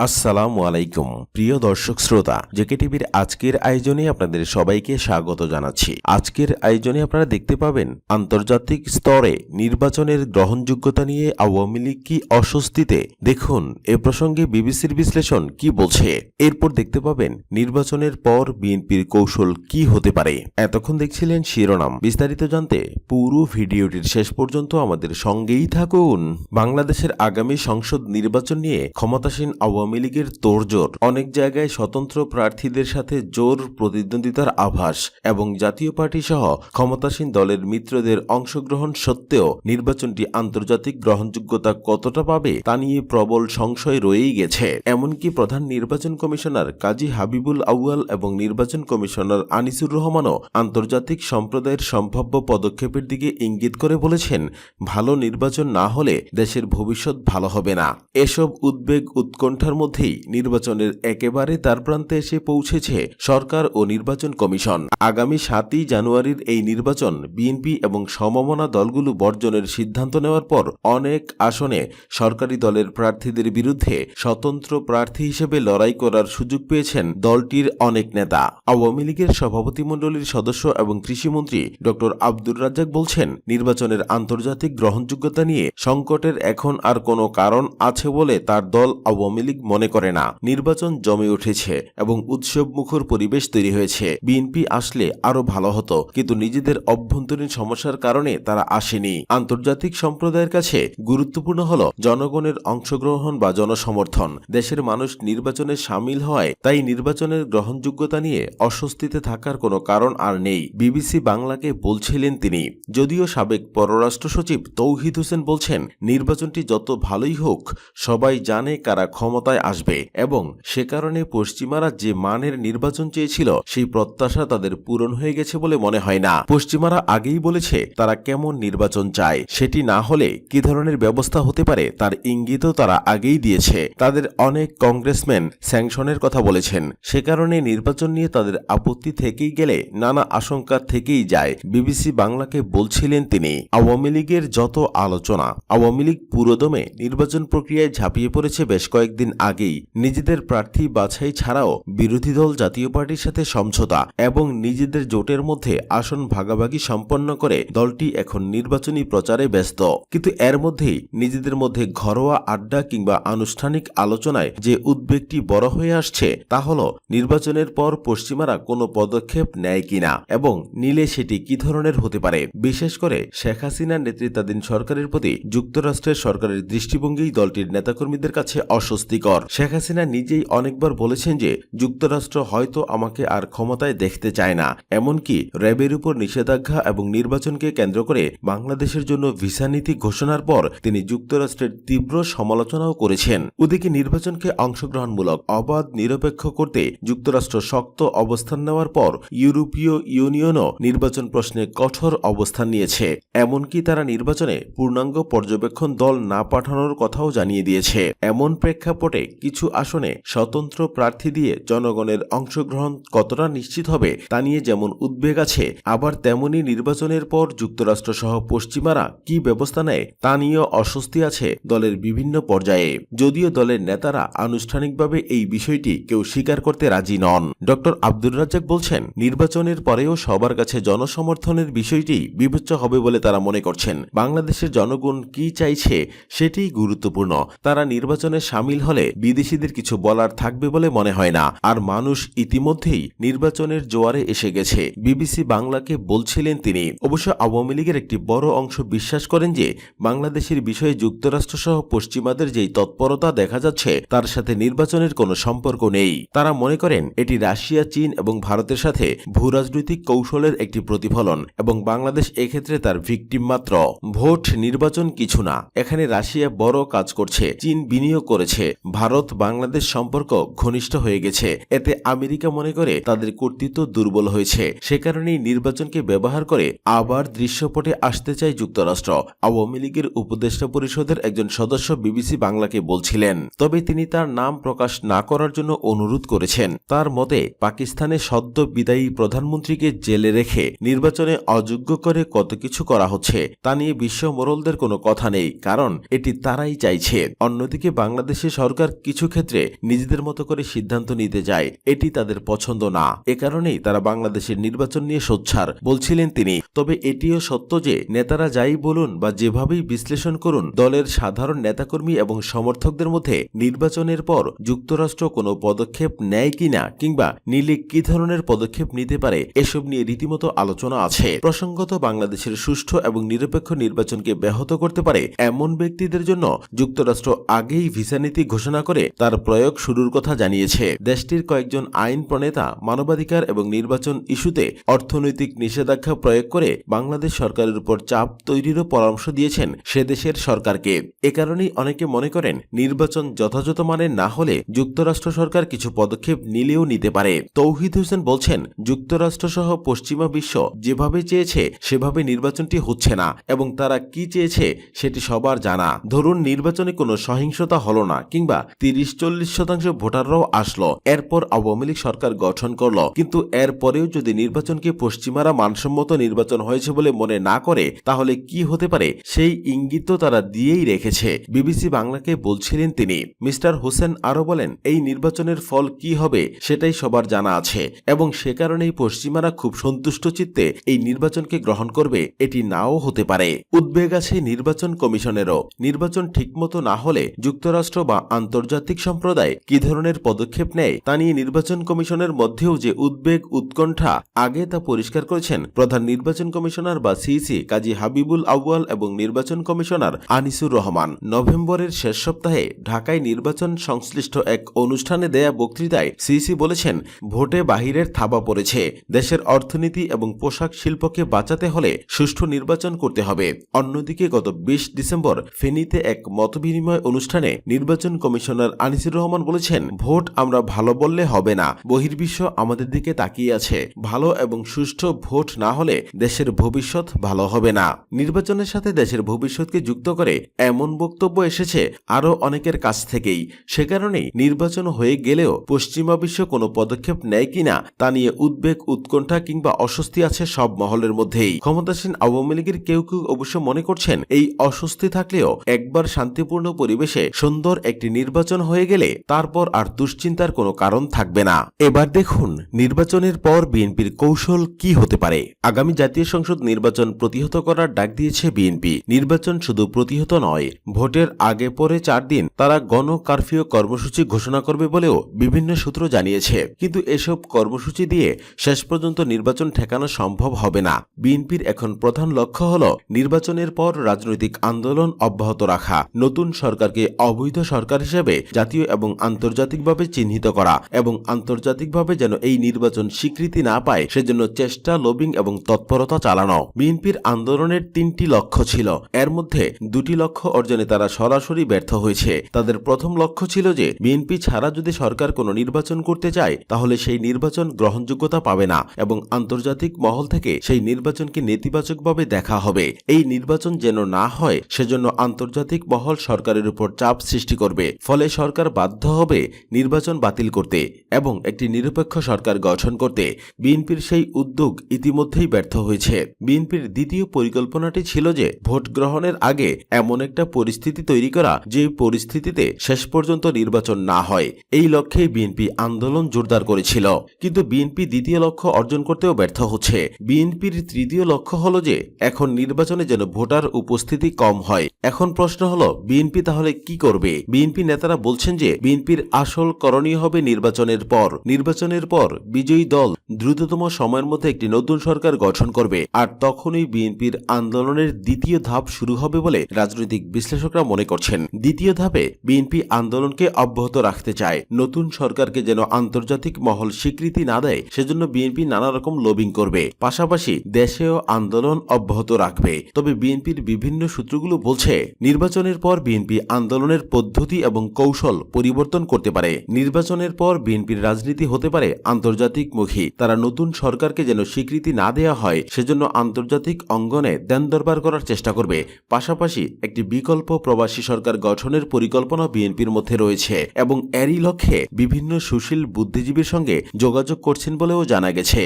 আসসালামু আলাইকুম, প্রিয় দর্শক শ্রোতা, জেকে টিভির আজকের আয়োজনে আপনাদের সবাইকে স্বাগত জানাচ্ছি। আজকের আয়োজনে আপনারা দেখতে পাবেন, আন্তর্জাতিক স্তরে নির্বাচনের গ্রহণযোগ্যতা নিয়ে আওয়ামী লীগ কি অস্বস্তিতে? দেখুন, এ প্রসঙ্গে বিবিসির বিশ্লেষণ কি বলছে? এরপর দেখতে পাবেন, নির্বাচনের পর বিএনপির কৌশল কি হতে পারে? এতক্ষণ দেখছিলেন শিরোনাম। বিস্তারিত জানতে পুরো ভিডিওটির শেষ পর্যন্ত আমাদের সঙ্গেই থাকুন। বাংলাদেশের আগামী সংসদ নির্বাচন নিয়ে ক্ষমতাসীন আওয়ামী লীগের তোড়জোড়। অনেক জায়গায় স্বতন্ত্র প্রার্থীদের সাথে জোর প্রতিদ্বন্দ্বিতার আভাস এবং জাতীয় পার্টি সহ ক্ষমতাসীন দলের মিত্রদের অংশগ্রহণ সত্ত্বেও নির্বাচনটি আন্তর্জাতিক গ্রহণযোগ্যতা কতটা পাবে তা নিয়ে প্রবল সংশয় রয়েই গেছে। এমনকি প্রধান নির্বাচন কমিশনার কাজী হাবিবুল আউয়াল এবং নির্বাচন কমিশনার আনিসুর রহমানও আন্তর্জাতিক সম্প্রদায়ের সম্ভাব্য পদক্ষেপের দিকে ইঙ্গিত করে বলেছেন, ভালো নির্বাচন না হলে দেশের ভবিষ্যৎ ভালো হবে না। এসব উদ্বেগ উৎকণ্ঠার মধ্যেই নির্বাচনের একেবারে তার প্রান্তে এসে পৌঁছেছে সরকার ও নির্বাচন কমিশন। আগামী সাতই জানুয়ারির এই নির্বাচন বিএনপি এবং সমমনা দলগুলো বর্জনের সিদ্ধান্ত নেওয়ার পর অনেক আসনে সরকারি দলের প্রার্থীদের বিরুদ্ধে স্বতন্ত্র প্রার্থী হিসেবে লড়াই করার সুযোগ পেয়েছেন দলটির অনেক নেতা। আওয়ামী লীগের সভাপতিমণ্ডলীর সদস্য এবং কৃষিমন্ত্রী ড আব্দুর রাজ্জাক বলছেন, নির্বাচনের আন্তর্জাতিক গ্রহণযোগ্যতা নিয়ে সংকটের এখন আর কোনো কারণ আছে বলে তার দল আওয়ামী লীগ মনে করে না। নির্বাচন জমে উঠেছে এবং উৎসব মুখর পরিবেশ তৈরি হয়েছে। বিএনপি আসলে আরও ভালো হতো, কিন্তু নিজেদের অভ্যন্তরীণ সমস্যার কারণে তারা আসেনি। আন্তর্জাতিক সম্প্রদায়ের কাছে গুরুত্বপূর্ণ হল জনগণের অংশগ্রহণ বা জনসমর্থন। দেশের মানুষ নির্বাচনে সামিল হওয়ায় তাই নির্বাচনের গ্রহণযোগ্যতা নিয়ে অস্বস্তিতে থাকার কোনো কারণ আর নেই, বিবিসি বাংলাকে বলছিলেন তিনি। যদিও সাবেক পররাষ্ট্র সচিব তৌহিদ হোসেন বলছেন, নির্বাচনটি যত ভালোই হোক, সবাই জানে কারা ক্ষমতায় আসবে এবং সে কারণে পশ্চিমারা যে মানের নির্বাচন চেয়েছিল, সেই প্রত্যাশা তাদের পূরণ হয়ে গেছে বলে মনে হয় না। পশ্চিমারা আগেই বলেছে তারা কেমন নির্বাচন চায়, সেটি না হলে কি ধরনের ব্যবস্থা হতে পারে তার ইঙ্গিতও তারা আগেই দিয়েছে। তাদের অনেক কংগ্রেসম্যান স্যাংশনের কথা বলেছেন। সে কারণে নির্বাচন নিয়ে তাদের আপত্তি থেকেই গেলে নানা আশঙ্কা থেকেই যায়, বিবিসি বাংলাকে বলছিলেন তিনি। আওয়ামী লীগের যত আলোচনা, আওয়ামী লীগ পুরোদমে নির্বাচন প্রক্রিয়ায় ঝাঁপিয়ে পড়েছে বেশ কয়েকদিন আগেই নিজেদের প্রার্থী বাছাই ছাড়াও বিরোধী দল জাতীয় পার্টির সাথে সমঝোতা এবং নিজেদের জোটের মধ্যে আসন ভাগাভাগি সম্পন্ন করে দলটি এখন নির্বাচনী প্রচারে ব্যস্ত। কিন্তু এর মধ্যেই নিজেদের মধ্যে ঘরোয়া আড্ডা কিংবা আনুষ্ঠানিক আলোচনায় যে উদ্বেগটি বড় হয়ে আসছে, তা হল নির্বাচনের পর পশ্চিমারা কোনো পদক্ষেপ নেয় কিনা এবং নিলে সেটি কি ধরনের হতে পারে? বিশেষ করে শেখ হাসিনার নেতৃত্বাধীন সরকারের প্রতি যুক্তরাষ্ট্রের সরকারের দৃষ্টিভঙ্গি দলটির নেতাকর্মীদের কাছে অস্বস্তিকর। শেখ হাসিনা নিজেই অনেকবার বলেছেন যে যুক্তরাষ্ট্র হয়তো আমাকে আর ক্ষমতায় দেখতে চায় না। এমনকি র্যাবের উপর নিষেধাজ্ঞা এবং নির্বাচনকে কেন্দ্র করে বাংলাদেশের জন্য ভিসা নীতি ঘোষণার পর তিনি যুক্তরাষ্ট্রের তীব্র সমালোচনাও করেছেন। ওদিকে নির্বাচনকে অংশগ্রহণমূলক, অবাধ, নিরপেক্ষ করতে যুক্তরাষ্ট্র শক্ত অবস্থান নেওয়ার পর ইউরোপীয় ইউনিয়নও নির্বাচন প্রশ্নে কঠোর অবস্থান নিয়েছে। এমনকি তারা নির্বাচনে পূর্ণাঙ্গ পর্যবেক্ষণ দল না পাঠানোর কথাও জানিয়ে দিয়েছে। এমন প্রেক্ষাপটে কিছু আসনে স্বতন্ত্র প্রার্থী দিয়ে জনগণের অংশগ্রহণ কতটা নিশ্চিত হবে তা নিয়ে যেমন উদ্বেগ আছে, আবার তেমনি নির্বাচনের পর যুক্তরাষ্ট্র সহ পশ্চিমারা কি ব্যবস্থা নেয় তা নিয়েও অস্বস্তি আছে দলের বিভিন্ন পর্যায়ে। যদিও দলের নেতারা আনুষ্ঠানিকভাবে এই বিষয়টি কেউ স্বীকার করতে রাজি নন। ড. আব্দুর রাজ্জাক বলছেন, নির্বাচনের পরেও সবার কাছে জনসমর্থনের বিষয়টি বিবেচ্য হবে বলে তারা মনে করছেন। বাংলাদেশের জনগণ কি চাইছে সেটিই গুরুত্বপূর্ণ। তারা নির্বাচনে সামিল হলে বিদেশিদের কিছু বলার থাকবে বলে মনে হয় না। আর মানুষ ইতিমধ্যেই নির্বাচনের জোয়ারে এসে গেছে। বিবিসি বাংলাকে বলছিলেন তিনি। অবশ্য আওয়ামী লীগের একটি বড় অংশ বিশ্বাস করেন যে, বাংলাদেশের বিষয়ে যুক্তরাষ্ট্রসহ পশ্চিমাদের যেই তৎপরতা দেখা যাচ্ছে, তার সাথে নির্বাচনের কোনো সম্পর্ক নেই। তারা মনে করেন, এটি রাশিয়া, চীন এবং ভারতের সাথে ভূরাজনৈতিক কৌশলের একটি প্রতিফলন এবং বাংলাদেশ এক্ষেত্রে তার ভিকটিম মাত্র। ভোট নির্বাচন কিছু না। এখানে রাশিয়া বড় কাজ করছে, চীন বিনিয়োগ করেছে। ভারত বাংলাদেশ সম্পর্ক ঘনিষ্ঠ হয়ে গেছে। এতে আমেরিকা মনে করে তাদের কর্তৃত্ব দুর্বল হয়েছে। সে কারণেই নির্বাচনকে ব্যবহার করে আবার দৃশ্যপটে আসতে চায় যুক্তরাষ্ট্র। আওয়ামী লীগের উপদেষ্টা পরিষদের একজন সদস্য বিবিসি বাংলাকে বলছিলেন, তবে তিনি তার নাম প্রকাশ না করার জন্য অনুরোধ করেছেন। তার মতে, পাকিস্তানে সদ্য বিদায়ী প্রধানমন্ত্রীকে জেলে রেখে নির্বাচনে অযোগ্য করে কত কিছু করা হচ্ছে, তা নিয়ে বিশ্ব মোরলদের কোনো কথা নেই। কারণ, এটি তারাই চাইছে। অন্যদিকে বাংলাদেশের সরকার সরকার কিছু ক্ষেত্রে নিজেদের মতো করে সিদ্ধান্ত নিতে যায়, এটি তাদের পছন্দ না। এ কারণেই তারা বাংলাদেশের নির্বাচন নিয়ে সোচ্ছার, বলছিলেন তিনি। তবে এটিও সত্য যে, নেতারা যাই বলুন বা যেভাবেই বিশ্লেষণ করুন, দলের সাধারণ নেতাকর্মী এবং সমর্থকদের মধ্যে নির্বাচনের পর যুক্তরাষ্ট্র কোনো পদক্ষেপ নেয় কিনা কিংবা নিলে কি ধরনের পদক্ষেপ নিতে পারে, এসব নিয়ে রীতিমতো আলোচনা আছে। প্রসঙ্গত বাংলাদেশের সুষ্ঠু এবং নিরপেক্ষ নির্বাচনকে ব্যাহত করতে পারে এমন ব্যক্তিদের জন্য যুক্তরাষ্ট্র আগেই ভিসা নীতি ঘোষণা করে তার প্রয়োগ শুরুর কথা জানিয়েছে। দেশটির কয়েকজন আইন প্রণেতা, মানবাধিকার এবং নির্বাচন ইস্যুতে অর্থনৈতিক নিষেধাজ্ঞা প্রয়োগ করে বাংলাদেশ সরকারের উপর চাপ তৈরিরও পরামর্শ দিয়েছেন সে দেশের সরকারকে। এ কারণেই অনেকে মনে করেন, নির্বাচন যথাযথ মানের না হলে যুক্তরাষ্ট্র সরকার কিছু পদক্ষেপ নিলেও নিতে পারে। তৌহিদ হোসেন বলছেন যুক্তরাষ্ট্র সহ পশ্চিমা বিশ্ব যেভাবে চেয়েছে, সেভাবে নির্বাচনটি হচ্ছে না এবং তারা কি চেয়েছে সেটি সবার জানা। ধরুন, নির্বাচনে কোনো সহিংসতা হলো না কিংবা তিরিশ চল্লিশ শতাংশ ভোটাররাও আসলো। এরপর আওয়ামী লীগ সরকার গঠন করল। কিন্তু এরপরেও যদি নির্বাচনকে পশ্চিমারা মানসম্মত নির্বাচন হয়েছে বলে মনে না করে, তাহলে কি হতে পারে? সেই ইঙ্গিত তারা দিয়েই রেখেছে। বিবিসি বাংলাকে বলছিলেন তিনি। মিস্টার হোসেন আরও বলেন, এই নির্বাচনের ফল কি হবে সেটাই সবার জানা আছে। এবং সে কারণেই পশ্চিমারা খুব সন্তুষ্ট চিত্তে এই নির্বাচনকে গ্রহণ করবে। এটি নাও হতে পারে। উদ্বেগ আছে নির্বাচন কমিশনেরও। নির্বাচন ঠিকমতো না হলে যুক্তরাষ্ট্র বা আন্তর্জাতিক সম্প্রদায় কি ধরনের পদক্ষেপ নেয় তা নিয়ে নির্বাচন কমিশনের মধ্যেও যে উদ্বেগ, উৎকণ্ঠা, আগে তা পরিষ্কার করেছেন প্রধান নির্বাচন কমিশনার বা সিইসি কাজী হাবিবুল আউয়াল এবং নির্বাচন কমিশনার আনিসুর রহমান। নভেম্বরের শেষ সপ্তাহে ঢাকায় নির্বাচন সংশ্লিষ্ট এক অনুষ্ঠানে দেয়া বক্তৃতায় সিইসি বলেছেন, ভোটে বাহিরের থাবা পড়েছে। দেশের অর্থনীতি এবং পোশাক শিল্পকে বাঁচাতে হলে সুষ্ঠু নির্বাচন করতে হবে। অন্যদিকে গত বিশ ডিসেম্বর ফেনীতে এক মতবিনিময় অনুষ্ঠানে নির্বাচন কমিশনার আনিসুর রহমান বলেছেন, ভোট আমরা ভালো বললে হবে না। বহির্বিশ্ব আমাদের দিকে তাকিয়ে আছে। ভালো এবং সুষ্ঠু ভোট না হলে দেশের ভবিষ্যৎ ভালো হবে না। নির্বাচনের সাথে দেশের ভবিষ্যৎকে যুক্ত করে এমন বক্তব্য এসেছে আরও অনেকের কাছ থেকেই। সে কারণেই নির্বাচন হয়ে গেলেও পশ্চিমা বিশ্ব কোনো পদক্ষেপ নেয় কিনা তা নিয়ে উদ্বেগ, উৎকণ্ঠা কিংবা অস্বস্তি আছে সব মহলের মধ্যেই। ক্ষমতাসীন আওয়ামী লীগের কেউ কেউ অবশ্য মনে করছেন, এই অস্বস্তি থাকলেও একবার শান্তিপূর্ণ পরিবেশে সুন্দর একটি নির্বাচন হয়ে গেলে তারপর আর দুশ্চিন্তার কোনো কারণ থাকবে না। এবার দেখুন, নির্বাচনের পর বিএনপির কৌশল কি হতে পারে? আগামী জাতীয় সংসদ নির্বাচন প্রতিহত করার ডাক দিয়েছে বিএনপি। নির্বাচন শুধু প্রতিহত নয়, ভোটের আগে পরে চার দিন তারা গণ কারফিউ কর্মসূচি ঘোষণা করবে বলেও বিভিন্ন সূত্র জানিয়েছে। কিন্তু এসব কর্মসূচি দিয়ে শেষ পর্যন্ত নির্বাচন ঠেকানো সম্ভব হবে না। বিএনপির এখন প্রধান লক্ষ্য হল নির্বাচনের পর রাজনৈতিক আন্দোলন অব্যাহত রাখা। নতুন সরকারকে অবৈধ সরকার হিসেবে জাতীয় এবং আন্তর্জাতিকভাবে চিহ্নিত করা এবং আন্তর্জাতিকভাবে যেন এই নির্বাচন স্বীকৃতি না পায়, সেজন্য চেষ্টা লবিং এবং তৎপরতা চালানো। বিএনপির আন্দোলনের তিনটি লক্ষ্য ছিল। এর মধ্যে দুটি লক্ষ্য অর্জনে তারা সরাসরি ব্যর্থ হয়েছে। তাদের প্রথম লক্ষ্য ছিল যে, বিএনপি ছাড়া যদি সরকার কোনো নির্বাচন করতে চায়, তাহলে সেই নির্বাচন গ্রহণযোগ্যতা পাবে না এবং আন্তর্জাতিক মহল থেকে সেই নির্বাচনকে নেতিবাচকভাবে দেখা হবে। এই নির্বাচন যেন না হয়, সেজন্য আন্তর্জাতিক মহল সরকারের উপর চাপ সৃষ্টি করবে। ফলে সরকার বাধ্য হবে নির্বাচন বাতিল করতে এবং একটি নিরপেক্ষ সরকার গঠন করতে। বিএনপির সেই উদ্যোগ ইতিমধ্যেই ব্যর্থ হয়েছে। বিএনপির দ্বিতীয় পরিকল্পনাটি ছিল যে ভোট গ্রহণের আগে এমন একটা পরিস্থিতি তৈরি করা, যে পরিস্থিতিতে শেষ পর্যন্ত নির্বাচন না হয়। এই লক্ষ্যে বিএনপি আন্দোলন জোরদার করেছিল। কিন্তু বিএনপি দ্বিতীয় লক্ষ্য অর্জন করতেও ব্যর্থ হচ্ছে। বিএনপির তৃতীয় লক্ষ্য হলো যে এখন নির্বাচনে যেন ভোটার উপস্থিতি কম হয়। এখন প্রশ্ন হলো, বিএনপি তাহলে কি করবে? বিএনপি নেতারা বলছেন যে বিএনপির আসল করণীয় হবে নির্বাচনের পর। নির্বাচনের পর বিজয়ী দল দ্রুততম সময়ের মধ্যে একটি নতুন সরকার গঠন করবে। আর তখনই বিএনপির আন্দোলনের দ্বিতীয় ধাপ শুরু হবে বলে রাজনৈতিক বিশ্লেষকরা মনে করছেন। দ্বিতীয় ধাপে বিএনপি আন্দোলনকে অব্যাহত রাখতে চায়। নতুন সরকারকে যেন আন্তর্জাতিক মহল স্বীকৃতি না দেয়, সেজন্য বিএনপি নানা রকম লবিং করবে। পাশাপাশি দেশেও আন্দোলন অব্যাহত রাখবে। তবে বিএনপির বিভিন্ন সূত্রগুলো বলছে, নির্বাচনের পর বিএনপি আন্দোলনের পদ্ধতি এবং কৌশল পরিবর্তন করতে পারে। নির্বাচনের পর বিএনপির রাজনীতি হতে পারে আন্তর্জাতিকমুখী তারা নতুন সরকারকে যেন স্বীকৃতি না দেয়া হয়, সেজন্য আন্তর্জাতিক অঙ্গনে দেন দরবার করার চেষ্টা করবে। পাশাপাশি একটি বিকল্প প্রবাসী সরকার গঠনের পরিকল্পনা বিএনপির মধ্যে রয়েছে এবং এরই লক্ষ্যে বিভিন্ন সুশীল বুদ্ধিজীবীর সঙ্গে যোগাযোগ করছেন বলেও জানা গেছে।